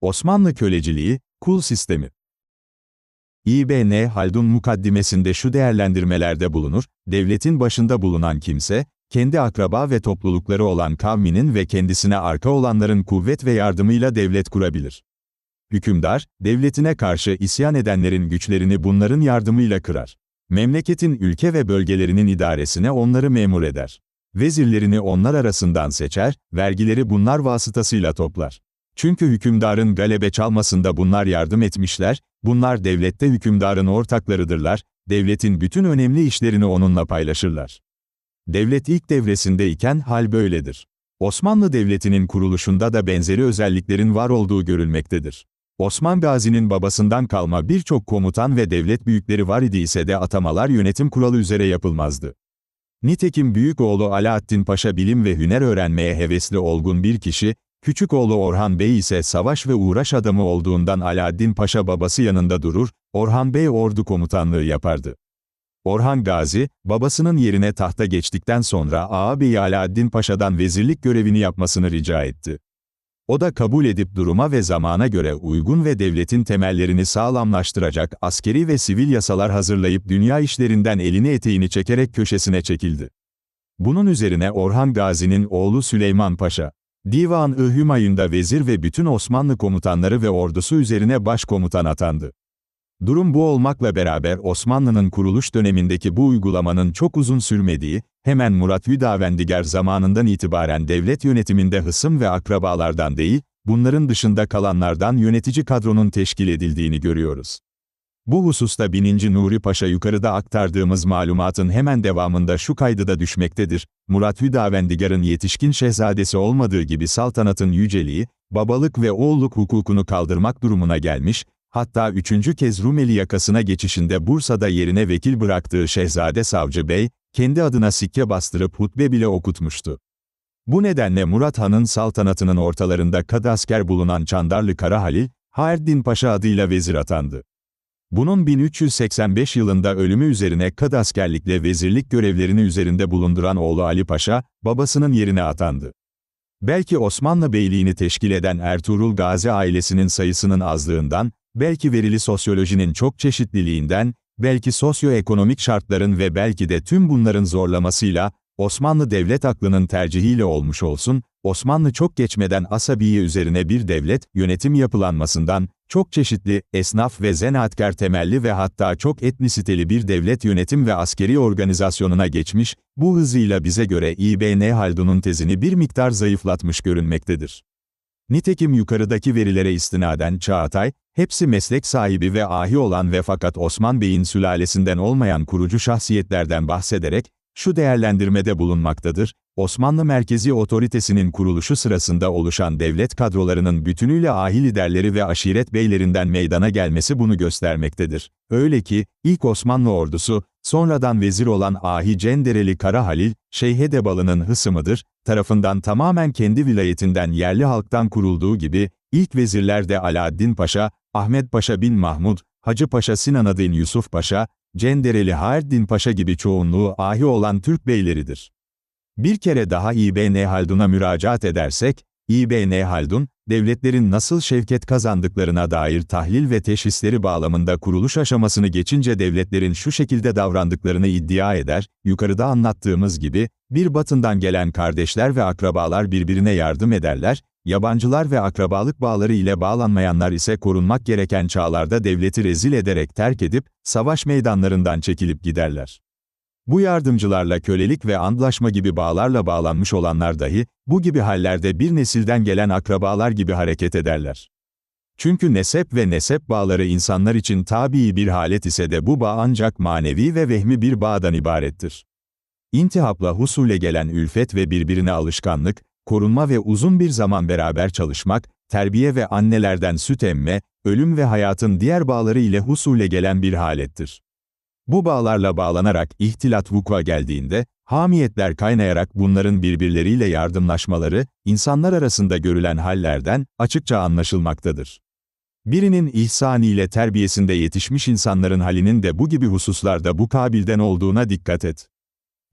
Osmanlı köleciliği, kul sistemi. İbn Haldun mukaddimesinde şu değerlendirmelerde bulunur, devletin başında bulunan kimse, kendi akraba ve toplulukları olan kavminin ve kendisine arka olanların kuvvet ve yardımıyla devlet kurabilir. Hükümdar, devletine karşı isyan edenlerin güçlerini bunların yardımıyla kırar. Memleketin ülke ve bölgelerinin idaresine onları memur eder. Vezirlerini onlar arasından seçer, vergileri bunlar vasıtasıyla toplar. Çünkü hükümdarın galebe çalmasında bunlar yardım etmişler, bunlar devlette hükümdarın ortaklarıdırlar, devletin bütün önemli işlerini onunla paylaşırlar. Devlet ilk devresinde iken hal böyledir. Osmanlı Devleti'nin kuruluşunda da benzeri özelliklerin var olduğu görülmektedir. Osman Gazi'nin babasından kalma birçok komutan ve devlet büyükleri var idiyse de atamalar yönetim kuralı üzere yapılmazdı. Nitekim büyük oğlu Alaaddin Paşa bilim ve hüner öğrenmeye hevesli olgun bir kişi, küçük oğlu Orhan Bey ise savaş ve uğraş adamı olduğundan Alaaddin Paşa babası yanında durur, Orhan Bey ordu komutanlığı yapardı. Orhan Gazi, babasının yerine tahta geçtikten sonra ağabeyi Alaaddin Paşa'dan vezirlik görevini yapmasını rica etti. O da kabul edip duruma ve zamana göre uygun ve devletin temellerini sağlamlaştıracak askeri ve sivil yasalar hazırlayıp dünya işlerinden elini eteğini çekerek köşesine çekildi. Bunun üzerine Orhan Gazi'nin oğlu Süleyman Paşa, Divan-ı Hümayun'da vezir ve bütün Osmanlı komutanları ve ordusu üzerine başkomutan atandı. Durum bu olmakla beraber Osmanlı'nın kuruluş dönemindeki bu uygulamanın çok uzun sürmediği, hemen Murat Hüdavendigar zamanından itibaren devlet yönetiminde hısım ve akrabalardan değil, bunların dışında kalanlardan yönetici kadronun teşkil edildiğini görüyoruz. Bu hususta 1. Nuri Paşa yukarıda aktardığımız malumatın hemen devamında şu kaydı da düşmektedir. Murat Hüdavendigar'ın yetişkin şehzadesi olmadığı gibi saltanatın yüceliği, babalık ve oğulluk hukukunu kaldırmak durumuna gelmiş, hatta üçüncü kez Rumeli yakasına geçişinde Bursa'da yerine vekil bıraktığı Şehzade Savcı Bey, kendi adına sikke bastırıp hutbe bile okutmuştu. Bu nedenle Murat Han'ın saltanatının ortalarında kadasker bulunan Çandarlı Kara Halil, Haerdin Paşa adıyla vezir atandı. Bunun 1385 yılında ölümü üzerine kadaskerlikle vezirlik görevlerini üzerinde bulunduran oğlu Ali Paşa, babasının yerine atandı. Belki Osmanlı Beyliğini teşkil eden Ertuğrul Gazi ailesinin sayısının azlığından, belki verili sosyolojinin çok çeşitliliğinden, belki sosyoekonomik şartların ve belki de tüm bunların zorlamasıyla, Osmanlı devlet aklının tercihiyle olmuş olsun, Osmanlı çok geçmeden asabiye üzerine bir devlet, yönetim yapılanmasından, çok çeşitli, esnaf ve zanaatkar temelli ve hatta çok etnisiteli bir devlet yönetim ve askeri organizasyonuna geçmiş, bu hızıyla bize göre İBN Haldun'un tezini bir miktar zayıflatmış görünmektedir. Nitekim yukarıdaki verilere istinaden Çağatay, hepsi meslek sahibi ve ahi olan ve fakat Osman Bey'in sülalesinden olmayan kurucu şahsiyetlerden bahsederek, şu değerlendirmede bulunmaktadır, Osmanlı merkezi otoritesinin kuruluşu sırasında oluşan devlet kadrolarının bütünüyle ahi liderleri ve aşiret beylerinden meydana gelmesi bunu göstermektedir. Öyle ki, ilk Osmanlı ordusu, sonradan vezir olan ahi Cendereli Kara Halil, Şeyhedebalı'nın hısımıdır, tarafından tamamen kendi vilayetinden yerli halktan kurulduğu gibi, ilk vezirler de Alaaddin Paşa, Ahmet Paşa bin Mahmud, Hacı Paşa Sinan Adın Yusuf Paşa, Cendereli Haerdin Paşa gibi çoğunluğu ahi olan Türk beyleridir. Bir kere daha İbn Haldun'a müracaat edersek, İbn Haldun, devletlerin nasıl şevket kazandıklarına dair tahlil ve teşhisleri bağlamında kuruluş aşamasını geçince devletlerin şu şekilde davrandıklarını iddia eder, yukarıda anlattığımız gibi, bir batından gelen kardeşler ve akrabalar birbirine yardım ederler, yabancılar ve akrabalık bağları ile bağlanmayanlar ise korunmak gereken çağlarda devleti rezil ederek terk edip, savaş meydanlarından çekilip giderler. Bu yardımcılarla kölelik ve antlaşma gibi bağlarla bağlanmış olanlar dahi, bu gibi hallerde bir nesilden gelen akrabalar gibi hareket ederler. Çünkü nesep ve nesep bağları insanlar için tabii bir halet ise de bu bağ ancak manevi ve vehmi bir bağdan ibarettir. İntihapla husule gelen ülfet ve birbirine alışkanlık, korunma ve uzun bir zaman beraber çalışmak, terbiye ve annelerden süt emme, ölüm ve hayatın diğer bağları ile husule gelen bir halettir. Bu bağlarla bağlanarak ihtilat vukva geldiğinde, hamiyetler kaynayarak bunların birbirleriyle yardımlaşmaları, insanlar arasında görülen hallerden açıkça anlaşılmaktadır. Birinin ihsaniyle terbiyesinde yetişmiş insanların halinin de bu gibi hususlarda bu kabilden olduğuna dikkat et.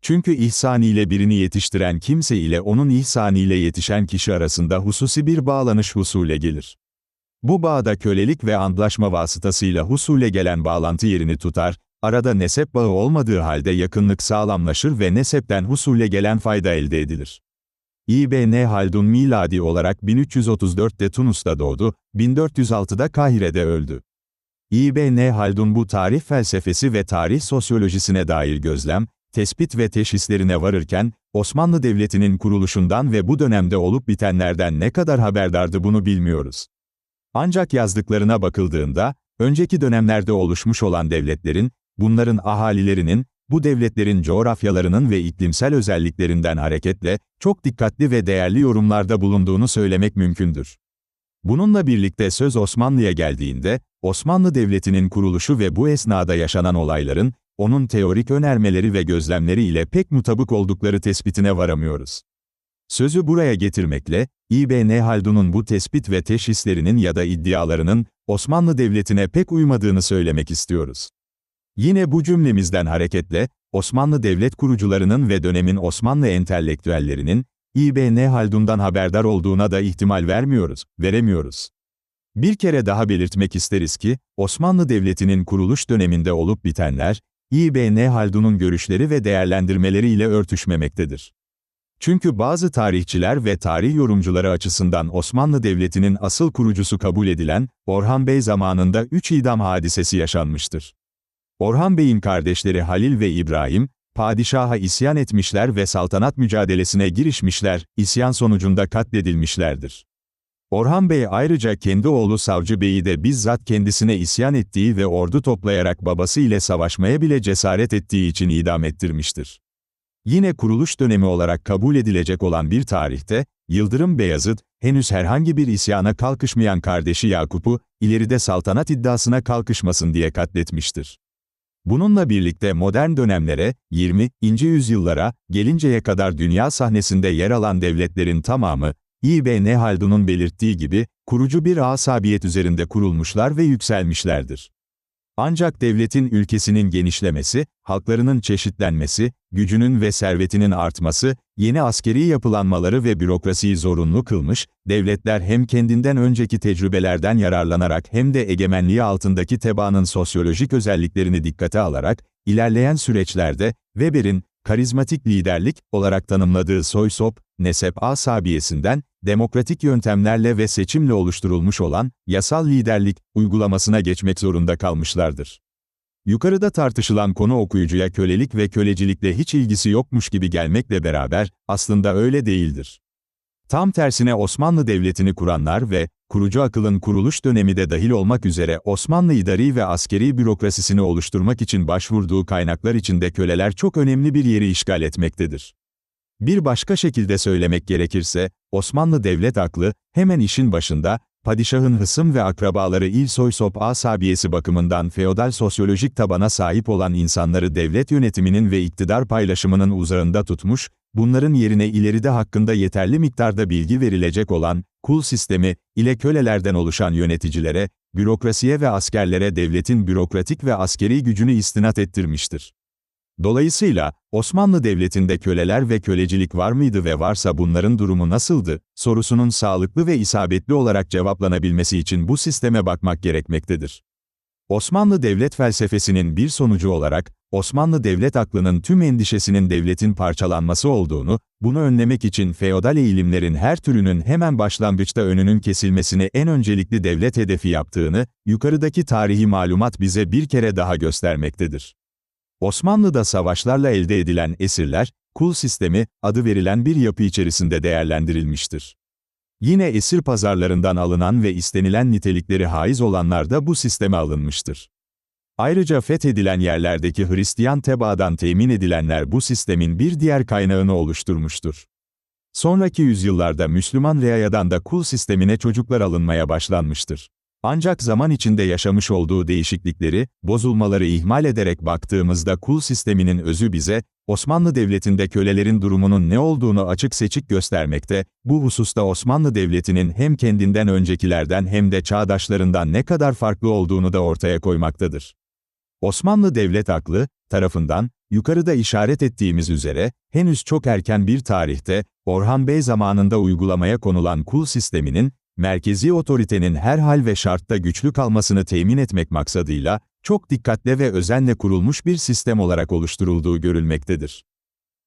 Çünkü ihsaniyle birini yetiştiren kimse ile onun ihsaniyle yetişen kişi arasında hususi bir bağlanış husule gelir. Bu bağda kölelik ve antlaşma vasıtasıyla husule gelen bağlantı yerini tutar, arada nesep bağı olmadığı halde yakınlık sağlamlaşır ve nesepten husule gelen fayda elde edilir. İbn Haldun miladi olarak 1334'te Tunus'ta doğdu, 1406'da Kahire'de öldü. İbn Haldun bu tarih felsefesi ve tarih sosyolojisine dair gözlem, tespit ve teşhislerine varırken, Osmanlı Devleti'nin kuruluşundan ve bu dönemde olup bitenlerden ne kadar haberdardı bunu bilmiyoruz. Ancak yazdıklarına bakıldığında, önceki dönemlerde oluşmuş olan devletlerin, bunların ahalilerinin, bu devletlerin coğrafyalarının ve iklimsel özelliklerinden hareketle, çok dikkatli ve değerli yorumlarda bulunduğunu söylemek mümkündür. Bununla birlikte söz Osmanlı'ya geldiğinde, Osmanlı Devleti'nin kuruluşu ve bu esnada yaşanan olayların, onun teorik önermeleri ve gözlemleri ile pek mutabık oldukları tespitine varamıyoruz. Sözü buraya getirmekle, İbn Haldun'un bu tespit ve teşhislerinin ya da iddialarının, Osmanlı Devleti'ne pek uymadığını söylemek istiyoruz. Yine bu cümlemizden hareketle, Osmanlı devlet kurucularının ve dönemin Osmanlı entelektüellerinin, İbn Haldun'dan haberdar olduğuna da ihtimal vermiyoruz, veremiyoruz. Bir kere daha belirtmek isteriz ki, Osmanlı Devleti'nin kuruluş döneminde olup bitenler, İbn Haldun'un görüşleri ve değerlendirmeleriyle örtüşmemektedir. Çünkü bazı tarihçiler ve tarih yorumcuları açısından Osmanlı Devleti'nin asıl kurucusu kabul edilen, Orhan Bey zamanında üç idam hadisesi yaşanmıştır. Orhan Bey'in kardeşleri Halil ve İbrahim, padişaha isyan etmişler ve saltanat mücadelesine girişmişler, isyan sonucunda katledilmişlerdir. Orhan Bey ayrıca kendi oğlu Savcı Bey'i de bizzat kendisine isyan ettiği ve ordu toplayarak babası ile savaşmaya bile cesaret ettiği için idam ettirmiştir. Yine kuruluş dönemi olarak kabul edilecek olan bir tarihte, Yıldırım Beyazıt, henüz herhangi bir isyana kalkışmayan kardeşi Yakup'u, ileride saltanat iddiasına kalkışmasın diye katletmiştir. Bununla birlikte modern dönemlere, 20. yüzyıllara, gelinceye kadar dünya sahnesinde yer alan devletlerin tamamı, İbn Haldun'un belirttiği gibi, kurucu bir asabiyet üzerinde kurulmuşlar ve yükselmişlerdir. Ancak devletin ülkesinin genişlemesi, halklarının çeşitlenmesi, gücünün ve servetinin artması, yeni askeri yapılanmaları ve bürokrasiyi zorunlu kılmış, devletler hem kendinden önceki tecrübelerden yararlanarak hem de egemenliği altındaki tebaanın sosyolojik özelliklerini dikkate alarak, ilerleyen süreçlerde, Weber'in, karizmatik liderlik olarak tanımladığı soy-sop, nesep asabiyesinden, demokratik yöntemlerle ve seçimle oluşturulmuş olan yasal liderlik uygulamasına geçmek zorunda kalmışlardır. Yukarıda tartışılan konu okuyucuya kölelik ve kölecilikle hiç ilgisi yokmuş gibi gelmekle beraber aslında öyle değildir. Tam tersine Osmanlı Devleti'ni kuranlar ve kurucu akılın kuruluş dönemi de dahil olmak üzere Osmanlı idari ve askeri bürokrasisini oluşturmak için başvurduğu kaynaklar içinde köleler çok önemli bir yeri işgal etmektedir. Bir başka şekilde söylemek gerekirse, Osmanlı devlet aklı, hemen işin başında, padişahın hısım ve akrabaları il soysop asabiyesi bakımından feodal sosyolojik tabana sahip olan insanları devlet yönetiminin ve iktidar paylaşımının uzağında tutmuş, bunların yerine ileride hakkında yeterli miktarda bilgi verilecek olan, kul sistemi, ile kölelerden oluşan yöneticilere, bürokrasiye ve askerlere devletin bürokratik ve askeri gücünü istinat ettirmiştir. Dolayısıyla, Osmanlı Devleti'nde köleler ve kölecilik var mıydı ve varsa bunların durumu nasıldı, sorusunun sağlıklı ve isabetli olarak cevaplanabilmesi için bu sisteme bakmak gerekmektedir. Osmanlı devlet felsefesinin bir sonucu olarak, Osmanlı devlet aklının tüm endişesinin devletin parçalanması olduğunu, bunu önlemek için feodal eğilimlerin her türünün hemen başlangıçta önünün kesilmesini en öncelikli devlet hedefi yaptığını, yukarıdaki tarihi malumat bize bir kere daha göstermektedir. Osmanlı'da savaşlarla elde edilen esirler, kul sistemi, adı verilen bir yapı içerisinde değerlendirilmiştir. Yine esir pazarlarından alınan ve istenilen nitelikleri haiz olanlar da bu sisteme alınmıştır. Ayrıca fethedilen yerlerdeki Hristiyan tebaadan temin edilenler bu sistemin bir diğer kaynağını oluşturmuştur. Sonraki yüzyıllarda Müslüman reayadan da kul sistemine çocuklar alınmaya başlanmıştır. Ancak zaman içinde yaşamış olduğu değişiklikleri, bozulmaları ihmal ederek baktığımızda kul sisteminin özü bize, Osmanlı Devleti'nde kölelerin durumunun ne olduğunu açık seçik göstermekte, bu hususta Osmanlı Devleti'nin hem kendinden öncekilerden hem de çağdaşlarından ne kadar farklı olduğunu da ortaya koymaktadır. Osmanlı Devlet aklı, tarafından, yukarıda işaret ettiğimiz üzere, henüz çok erken bir tarihte, Orhan Bey zamanında uygulamaya konulan kul sisteminin, merkezi otoritenin her hal ve şartta güçlü kalmasını temin etmek maksadıyla, çok dikkatle ve özenle kurulmuş bir sistem olarak oluşturulduğu görülmektedir.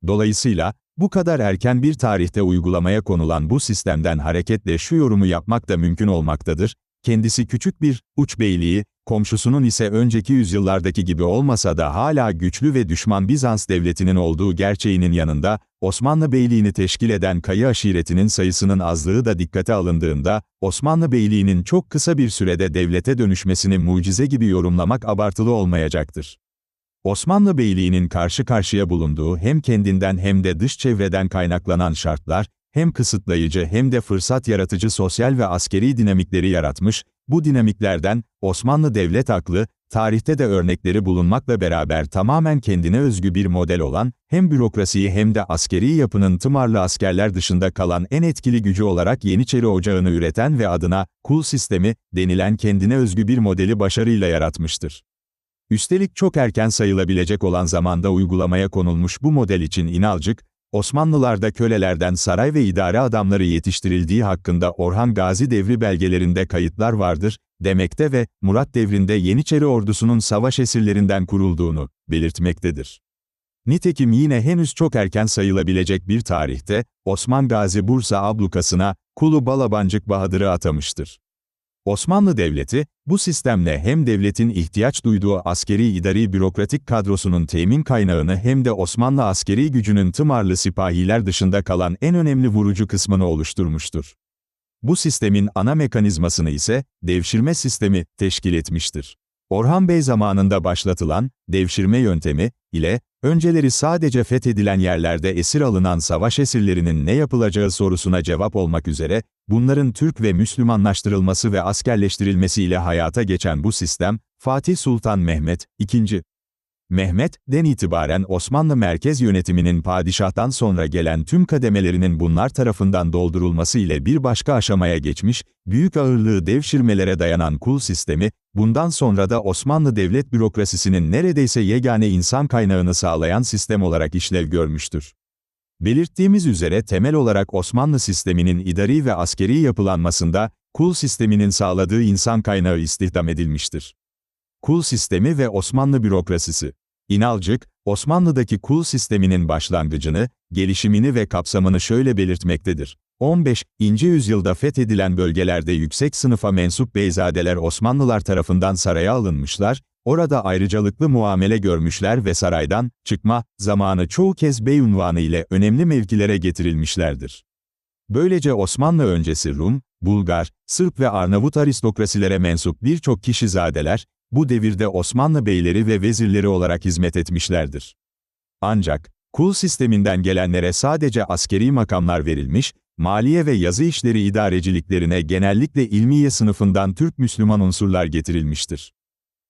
Dolayısıyla, bu kadar erken bir tarihte uygulamaya konulan bu sistemden hareketle şu yorumu yapmak da mümkün olmaktadır, kendisi küçük bir, uç beyliği, komşusunun ise önceki yüzyıllardaki gibi olmasa da hala güçlü ve düşman Bizans devletinin olduğu gerçeğinin yanında, Osmanlı Beyliğini teşkil eden Kayı aşiretinin sayısının azlığı da dikkate alındığında, Osmanlı Beyliğinin çok kısa bir sürede devlete dönüşmesini mucize gibi yorumlamak abartılı olmayacaktır. Osmanlı Beyliği'nin karşı karşıya bulunduğu hem kendinden hem de dış çevreden kaynaklanan şartlar, hem kısıtlayıcı hem de fırsat yaratıcı sosyal ve askeri dinamikleri yaratmış, bu dinamiklerden, Osmanlı devlet aklı, tarihte de örnekleri bulunmakla beraber tamamen kendine özgü bir model olan, hem bürokrasiyi hem de askeri yapının tımarlı askerler dışında kalan en etkili gücü olarak Yeniçeri Ocağı'nı üreten ve adına, kul sistemi, denilen kendine özgü bir modeli başarıyla yaratmıştır. Üstelik çok erken sayılabilecek olan zamanda uygulamaya konulmuş bu model için İnalcık, Osmanlılarda kölelerden saray ve idare adamları yetiştirildiği hakkında Orhan Gazi devri belgelerinde kayıtlar vardır, demekte ve Murat devrinde Yeniçeri ordusunun savaş esirlerinden kurulduğunu belirtmektedir. Nitekim yine henüz çok erken sayılabilecek bir tarihte, Osman Gazi Bursa ablukasına, Kulu Balabancık Bahadır'ı atamıştır. Osmanlı Devleti, bu sistemle hem devletin ihtiyaç duyduğu askeri idari bürokratik kadrosunun temin kaynağını hem de Osmanlı askeri gücünün tımarlı sipahiler dışında kalan en önemli vurucu kısmını oluşturmuştur. Bu sistemin ana mekanizmasını ise devşirme sistemi teşkil etmiştir. Orhan Bey zamanında başlatılan devşirme yöntemi ile önceleri sadece fethedilen yerlerde esir alınan savaş esirlerinin ne yapılacağı sorusuna cevap olmak üzere bunların Türk ve Müslümanlaştırılması ve askerleştirilmesiyle hayata geçen bu sistem Fatih Sultan Mehmet II. Mehmet'den itibaren Osmanlı merkez yönetiminin padişahtan sonra gelen tüm kademelerinin bunlar tarafından doldurulması ile bir başka aşamaya geçmiş, büyük ağırlığı devşirmelere dayanan kul sistemi, bundan sonra da Osmanlı devlet bürokrasisinin neredeyse yegane insan kaynağını sağlayan sistem olarak işlev görmüştür. Belirttiğimiz üzere temel olarak Osmanlı sisteminin idari ve askeri yapılanmasında, kul sisteminin sağladığı insan kaynağı istihdam edilmiştir. Kul sistemi ve Osmanlı bürokrasisi. İnalcık, Osmanlı'daki kul sisteminin başlangıcını, gelişimini ve kapsamını şöyle belirtmektedir. 15. yüzyılda fethedilen bölgelerde yüksek sınıfa mensup beyzadeler Osmanlılar tarafından saraya alınmışlar, orada ayrıcalıklı muamele görmüşler ve saraydan, çıkma, zamanı çoğu kez bey unvanı ile önemli mevkilere getirilmişlerdir. Böylece Osmanlı öncesi Rum, Bulgar, Sırp ve Arnavut aristokrasilere mensup birçok kişizadeler, bu devirde Osmanlı beyleri ve vezirleri olarak hizmet etmişlerdir. Ancak, kul sisteminden gelenlere sadece askeri makamlar verilmiş, maliye ve yazı işleri idareciliklerine genellikle ilmiye sınıfından Türk Müslüman unsurlar getirilmiştir.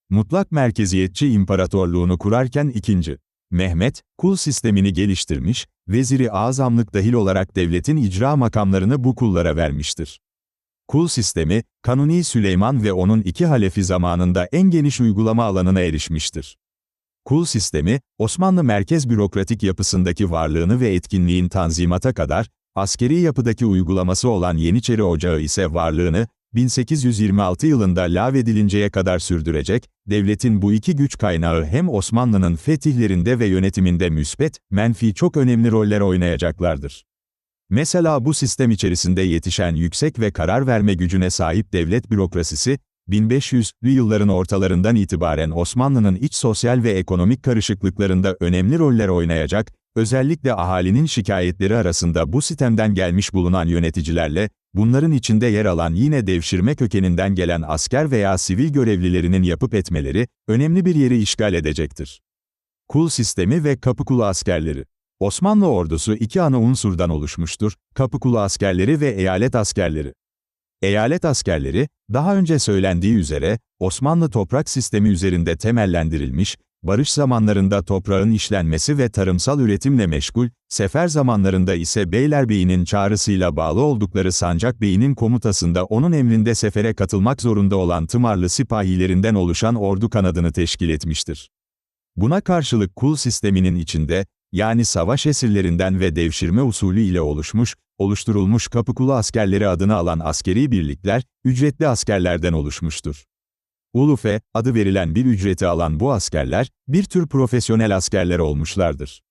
Mutlak merkeziyetçi imparatorluğunu kurarken 2. Mehmet, kul sistemini geliştirmiş, veziri azamlık dahil olarak devletin icra makamlarını bu kullara vermiştir. Kul sistemi, Kanuni Süleyman ve onun iki halefi zamanında en geniş uygulama alanına erişmiştir. Kul sistemi, Osmanlı merkez bürokratik yapısındaki varlığını ve etkinliğin tanzimata kadar, askeri yapıdaki uygulaması olan Yeniçeri Ocağı ise varlığını, 1826 yılında lağvedilinceye kadar sürdürecek, devletin bu iki güç kaynağı hem Osmanlı'nın fetihlerinde ve yönetiminde müspet, menfi çok önemli roller oynayacaklardır. Mesela bu sistem içerisinde yetişen yüksek ve karar verme gücüne sahip devlet bürokrasisi, 1500'lü yılların ortalarından itibaren Osmanlı'nın iç sosyal ve ekonomik karışıklıklarında önemli roller oynayacak, özellikle ahalinin şikayetleri arasında bu sistemden gelmiş bulunan yöneticilerle, bunların içinde yer alan yine devşirme kökeninden gelen asker veya sivil görevlilerinin yapıp etmeleri, önemli bir yeri işgal edecektir. Kul sistemi ve kapıkulu askerleri Osmanlı ordusu iki ana unsurdan oluşmuştur, kapıkulu askerleri ve eyalet askerleri. Eyalet askerleri, daha önce söylendiği üzere, Osmanlı toprak sistemi üzerinde temellendirilmiş, barış zamanlarında toprağın işlenmesi ve tarımsal üretimle meşgul, sefer zamanlarında ise Beylerbeyi'nin çağrısıyla bağlı oldukları Sancak Bey'inin komutasında onun emrinde sefere katılmak zorunda olan tımarlı sipahilerinden oluşan ordu kanadını teşkil etmiştir. Buna karşılık kul sisteminin içinde, yani savaş esirlerinden ve devşirme usulü ile oluşmuş, oluşturulmuş kapıkulu askerleri adını alan askeri birlikler, ücretli askerlerden oluşmuştur. Ulufe, adı verilen bir ücreti alan bu askerler, bir tür profesyonel askerler olmuşlardır.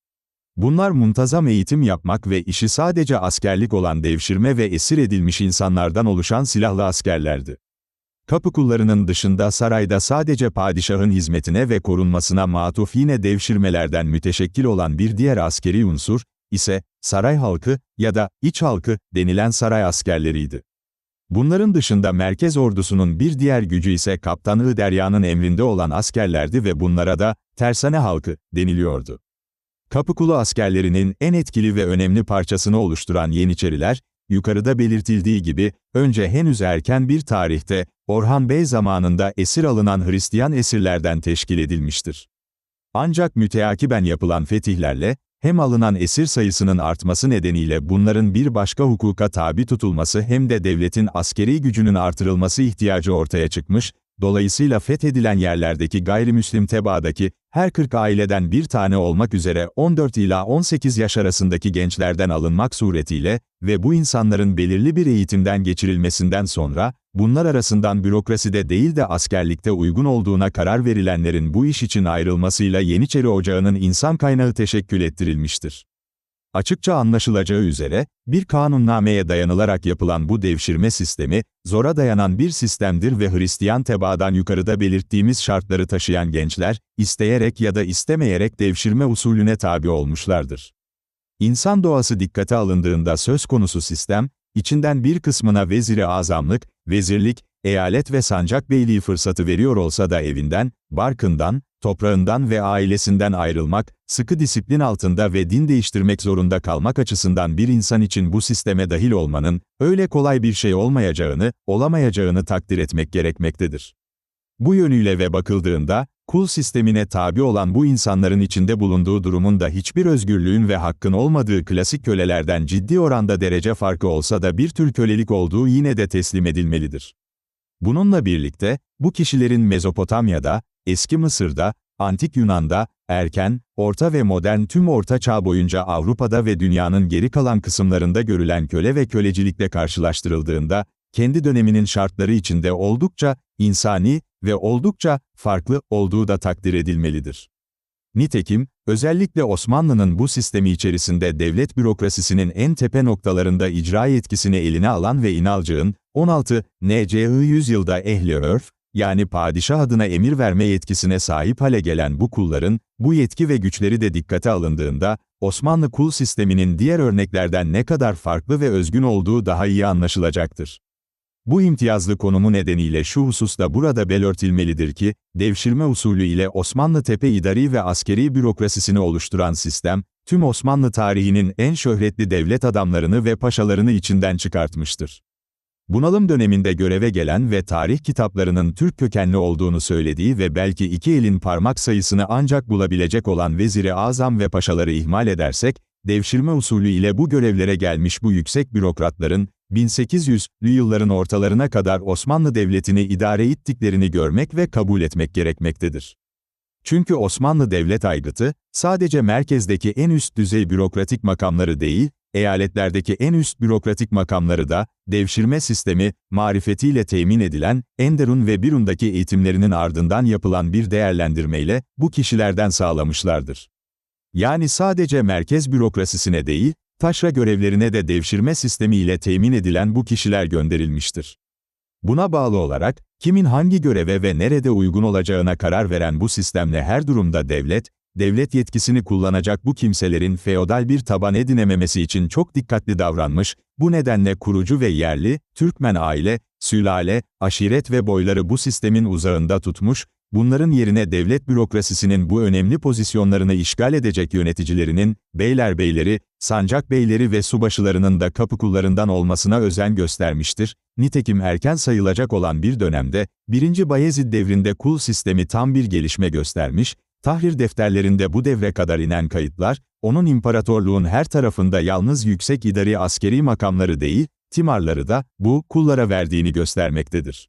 Bunlar muntazam eğitim yapmak ve işi sadece askerlik olan devşirme ve esir edilmiş insanlardan oluşan silahlı askerlerdi. Kapı kullarının dışında sarayda sadece padişahın hizmetine ve korunmasına matuf yine devşirmelerden müteşekkil olan bir diğer askeri unsur, ise saray halkı ya da iç halkı denilen saray askerleriydi. Bunların dışında merkez ordusunun bir diğer gücü ise Kaptan Derya'nın emrinde olan askerlerdi ve bunlara da tersane halkı deniliyordu. Kapıkulu askerlerinin en etkili ve önemli parçasını oluşturan Yeniçeriler, yukarıda belirtildiği gibi, önce henüz erken bir tarihte, Orhan Bey zamanında esir alınan Hristiyan esirlerden teşkil edilmiştir. Ancak müteakiben yapılan fetihlerle, hem alınan esir sayısının artması nedeniyle bunların bir başka hukuka tabi tutulması hem de devletin askeri gücünün artırılması ihtiyacı ortaya çıkmış, dolayısıyla fethedilen yerlerdeki gayrimüslim tebaadaki, her 40 aileden bir tane olmak üzere 14 ila 18 yaş arasındaki gençlerden alınmak suretiyle ve bu insanların belirli bir eğitimden geçirilmesinden sonra, bunlar arasından bürokraside değil de askerlikte uygun olduğuna karar verilenlerin bu iş için ayrılmasıyla Yeniçeri Ocağı'nın insan kaynağı teşekkül ettirilmiştir. Açıkça anlaşılacağı üzere, bir kanunnameye dayanılarak yapılan bu devşirme sistemi, zora dayanan bir sistemdir ve Hristiyan tebaadan yukarıda belirttiğimiz şartları taşıyan gençler, isteyerek ya da istemeyerek devşirme usulüne tabi olmuşlardır. İnsan doğası dikkate alındığında söz konusu sistem, içinden bir kısmına veziri azamlık, vezirlik, eyalet ve sancak beyliği fırsatı veriyor olsa da evinden, barkından, toprağından ve ailesinden ayrılmak, sıkı disiplin altında ve din değiştirmek zorunda kalmak açısından bir insan için bu sisteme dahil olmanın, öyle kolay bir şey olmayacağını, olamayacağını takdir etmek gerekmektedir. Bu yönüyle ve bakıldığında, kul sistemine tabi olan bu insanların içinde bulunduğu durumun da hiçbir özgürlüğün ve hakkın olmadığı klasik kölelerden ciddi oranda derece farkı olsa da bir tür kölelik olduğu yine de teslim edilmelidir. Bununla birlikte, bu kişilerin Mezopotamya'da, Eski Mısır'da, Antik Yunan'da, erken, orta ve modern tüm Orta Çağ boyunca Avrupa'da ve dünyanın geri kalan kısımlarında görülen köle ve kölecilikle karşılaştırıldığında, kendi döneminin şartları içinde oldukça insani ve oldukça farklı olduğu da takdir edilmelidir. Nitekim, özellikle Osmanlı'nın bu sistemi içerisinde devlet bürokrasisinin en tepe noktalarında icra yetkisini eline alan ve İnalcık'ın, 16. N.C.I. yüzyılda ehli örf, yani padişah adına emir verme yetkisine sahip hale gelen bu kulların, bu yetki ve güçleri de dikkate alındığında, Osmanlı kul sisteminin diğer örneklerden ne kadar farklı ve özgün olduğu daha iyi anlaşılacaktır. Bu imtiyazlı konumu nedeniyle şu hususta burada belirtilmelidir ki, devşirme usulü ile Osmanlı tepe idari ve askeri bürokrasisini oluşturan sistem, tüm Osmanlı tarihinin en şöhretli devlet adamlarını ve paşalarını içinden çıkartmıştır. Bunalım döneminde göreve gelen ve tarih kitaplarının Türk kökenli olduğunu söylediği ve belki iki elin parmak sayısını ancak bulabilecek olan Veziri Azam ve paşaları ihmal edersek, devşirme usulü ile bu görevlere gelmiş bu yüksek bürokratların, 1800'lü yılların ortalarına kadar Osmanlı Devleti'ni idare ettiklerini görmek ve kabul etmek gerekmektedir. Çünkü Osmanlı Devlet aygıtı, sadece merkezdeki en üst düzey bürokratik makamları değil, eyaletlerdeki en üst bürokratik makamları da, devşirme sistemi, marifetiyle temin edilen, Enderun ve Birun'daki eğitimlerinin ardından yapılan bir değerlendirmeyle, bu kişilerden sağlamışlardır. Yani sadece merkez bürokrasisine değil, taşra görevlerine de devşirme sistemiyle temin edilen bu kişiler gönderilmiştir. Buna bağlı olarak, kimin hangi göreve ve nerede uygun olacağına karar veren bu sistemle her durumda devlet, devlet yetkisini kullanacak bu kimselerin feodal bir taban edinememesi için çok dikkatli davranmış, bu nedenle kurucu ve yerli, Türkmen aile, sülale, aşiret ve boyları bu sistemin uzağında tutmuş, bunların yerine devlet bürokrasisinin bu önemli pozisyonlarını işgal edecek yöneticilerinin, beyler beyleri, sancak beyleri ve subaşılarının da kapıkullarından olmasına özen göstermiştir. Nitekim erken sayılacak olan bir dönemde, 1. Bayezid devrinde kul sistemi tam bir gelişme göstermiş, Tahrir defterlerinde bu devre kadar inen kayıtlar, onun imparatorluğun her tarafında yalnız yüksek idari askeri makamları değil, timarları da, bu, kullara verdiğini göstermektedir.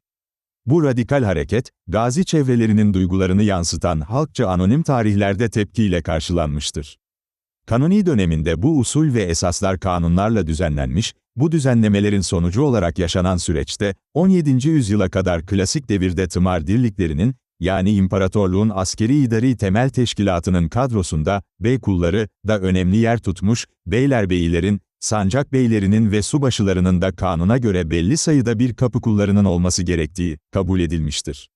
Bu radikal hareket, gazi çevrelerinin duygularını yansıtan halkça anonim tarihlerde tepkiyle karşılanmıştır. Kanuni döneminde bu usul ve esaslar kanunlarla düzenlenmiş, bu düzenlemelerin sonucu olarak yaşanan süreçte, 17. yüzyıla kadar klasik devirde tımar dirliklerinin, yani imparatorluğun askeri idari temel teşkilatının kadrosunda, bey kulları da önemli yer tutmuş, beylerbeylerin, sancak beylerinin ve subaşılarının da kanuna göre belli sayıda bir kapı kullarının olması gerektiği kabul edilmiştir.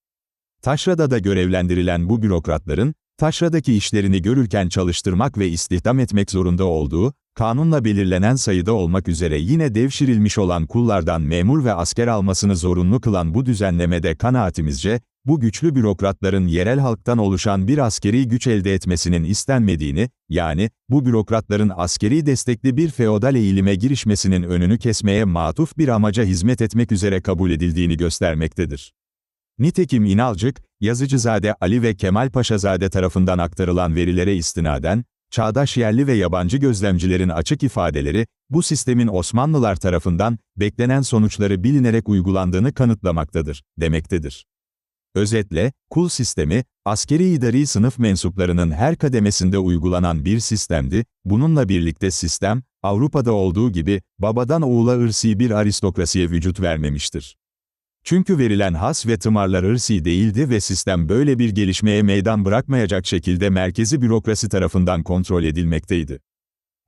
Taşrada'da görevlendirilen bu bürokratların, taşradaki işlerini görürken çalıştırmak ve istihdam etmek zorunda olduğu, kanunla belirlenen sayıda olmak üzere yine devşirilmiş olan kullardan memur ve asker almasını zorunlu kılan bu düzenlemede kanaatimizce, bu güçlü bürokratların yerel halktan oluşan bir askeri güç elde etmesinin istenmediğini, yani, bu bürokratların askeri destekli bir feodal eğilime girişmesinin önünü kesmeye matuf bir amaca hizmet etmek üzere kabul edildiğini göstermektedir. Nitekim İnalcık, Yazıcızade Ali ve Kemal Paşazade tarafından aktarılan verilere istinaden, çağdaş yerli ve yabancı gözlemcilerin açık ifadeleri, bu sistemin Osmanlılar tarafından beklenen sonuçları bilinerek uygulandığını kanıtlamaktadır, demektedir. Özetle, kul sistemi, askeri idari sınıf mensuplarının her kademesinde uygulanan bir sistemdi, bununla birlikte sistem, Avrupa'da olduğu gibi, babadan oğula ırsi bir aristokrasiye vücut vermemiştir. Çünkü verilen has ve tımarlar ırsi değildi ve sistem böyle bir gelişmeye meydan bırakmayacak şekilde merkezi bürokrasi tarafından kontrol edilmekteydi.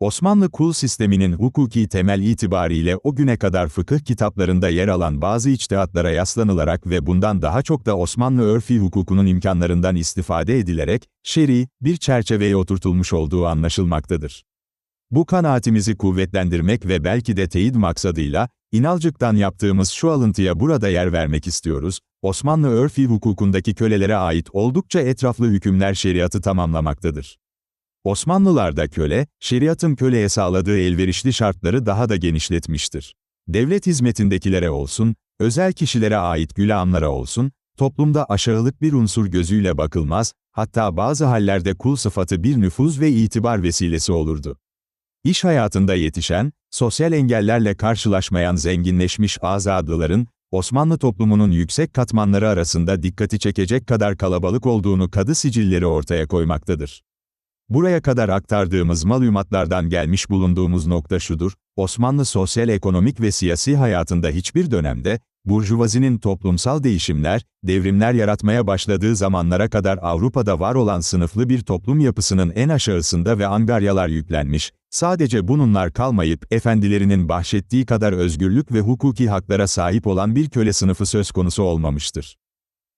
Osmanlı kul sisteminin hukuki temel itibariyle o güne kadar fıkıh kitaplarında yer alan bazı içtihatlara yaslanılarak ve bundan daha çok da Osmanlı örfi hukukunun imkanlarından istifade edilerek, şer'i, bir çerçeveye oturtulmuş olduğu anlaşılmaktadır. Bu kanaatimizi kuvvetlendirmek ve belki de teyit maksadıyla, İnalcık'tan yaptığımız şu alıntıya burada yer vermek istiyoruz, Osmanlı örfi hukukundaki kölelere ait oldukça etraflı hükümler şeriatı tamamlamaktadır. Osmanlılarda köle, şeriatın köleye sağladığı elverişli şartları daha da genişletmiştir. Devlet hizmetindekilere olsun, özel kişilere ait gülamlara olsun, toplumda aşağılık bir unsur gözüyle bakılmaz, hatta bazı hallerde kul sıfatı bir nüfuz ve itibar vesilesi olurdu. İş hayatında yetişen, sosyal engellerle karşılaşmayan zenginleşmiş azadlıların, Osmanlı toplumunun yüksek katmanları arasında dikkati çekecek kadar kalabalık olduğunu kadı sicilleri ortaya koymaktadır. Buraya kadar aktardığımız malumatlardan gelmiş bulunduğumuz nokta şudur, Osmanlı sosyal ekonomik ve siyasi hayatında hiçbir dönemde, Burjuvazinin toplumsal değişimler, devrimler yaratmaya başladığı zamanlara kadar Avrupa'da var olan sınıflı bir toplum yapısının en aşağısında ve angaryalar yüklenmiş, sadece bununlar kalmayıp efendilerinin bahşettiği kadar özgürlük ve hukuki haklara sahip olan bir köle sınıfı söz konusu olmamıştır.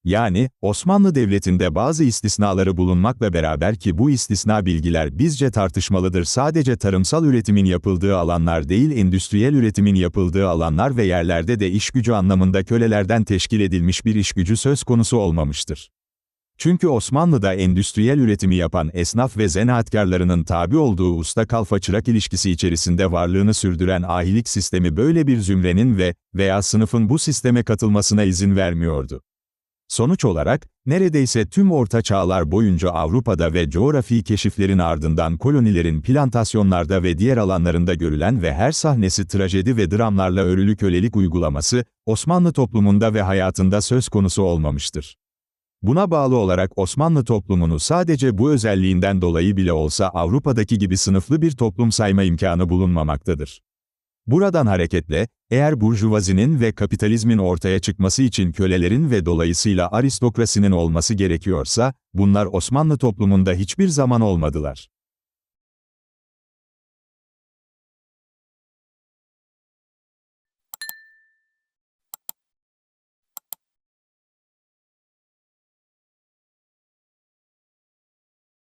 Yani, Osmanlı Devleti'nde bazı istisnaları bulunmakla beraber ki bu istisna bilgiler bizce tartışmalıdır sadece tarımsal üretimin yapıldığı alanlar değil endüstriyel üretimin yapıldığı alanlar ve yerlerde de iş gücü anlamında kölelerden teşkil edilmiş bir iş gücü söz konusu olmamıştır. Çünkü Osmanlı'da endüstriyel üretimi yapan esnaf ve zanaatkarlarının tabi olduğu usta kalfa çırak ilişkisi içerisinde varlığını sürdüren ahilik sistemi böyle bir zümrenin ve veya sınıfın bu sisteme katılmasına izin vermiyordu. Sonuç olarak, neredeyse tüm orta çağlar boyunca Avrupa'da ve coğrafi keşiflerin ardından kolonilerin plantasyonlarda ve diğer alanlarında görülen ve her sahnesi trajedi ve dramlarla örülü kölelik uygulaması, Osmanlı toplumunda ve hayatında söz konusu olmamıştır. Buna bağlı olarak Osmanlı toplumunu sadece bu özelliğinden dolayı bile olsa Avrupa'daki gibi sınıflı bir toplum sayma imkanı bulunmamaktadır. Buradan hareketle, eğer burjuvazinin ve kapitalizmin ortaya çıkması için kölelerin ve dolayısıyla aristokrasinin olması gerekiyorsa, bunlar Osmanlı toplumunda hiçbir zaman olmadılar.